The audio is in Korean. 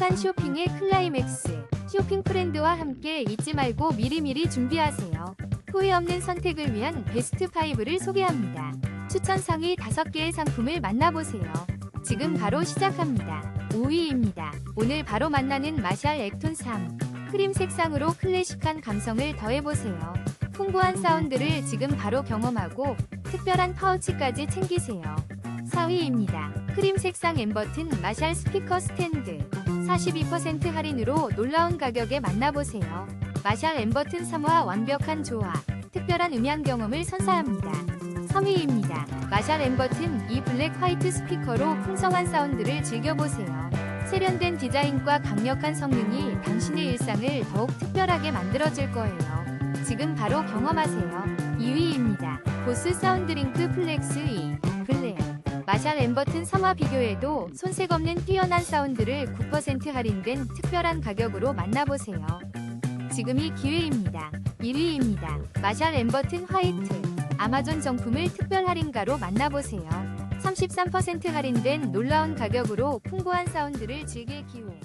행복한 쇼핑의 클라이맥스. 쇼핑 프렌드와 함께 잊지 말고 미리미리 준비하세요. 후회 없는 선택을 위한 베스트 5를 소개합니다. 추천 상위 5개의 상품을 만나보세요. 지금 바로 시작합니다. 5위입니다. 오늘 바로 만나는 마샬 액톤 3. 크림 색상으로 클래식한 감성을 더해보세요. 풍부한 사운드를 지금 바로 경험하고 특별한 파우치까지 챙기세요. 4위입니다. 크림 색상 엠버튼 마샬 스피커 스탠드 42% 할인으로 놀라운 가격에 만나보세요. 마샬 엠버튼 3와 완벽한 조화, 특별한 음향 경험을 선사합니다. 3위입니다. 마샬 엠버튼 이 블랙 화이트 스피커로 풍성한 사운드를 즐겨보세요. 세련된 디자인과 강력한 성능이 당신의 일상을 더욱 특별하게 만들어줄 거예요. 지금 바로 경험하세요. 2위입니다. 보스 사운드링크 플렉스 2 블랙 마샬 엠버튼 3와 비교해도 손색 없는 뛰어난 사운드를 9% 할인된 특별한 가격으로 만나보세요. 지금이 기회입니다. 1위입니다. 마샬 엠버튼 화이트 아마존 정품을 특별 할인가로 만나보세요. 33% 할인된 놀라운 가격으로 풍부한 사운드를 즐길 기회.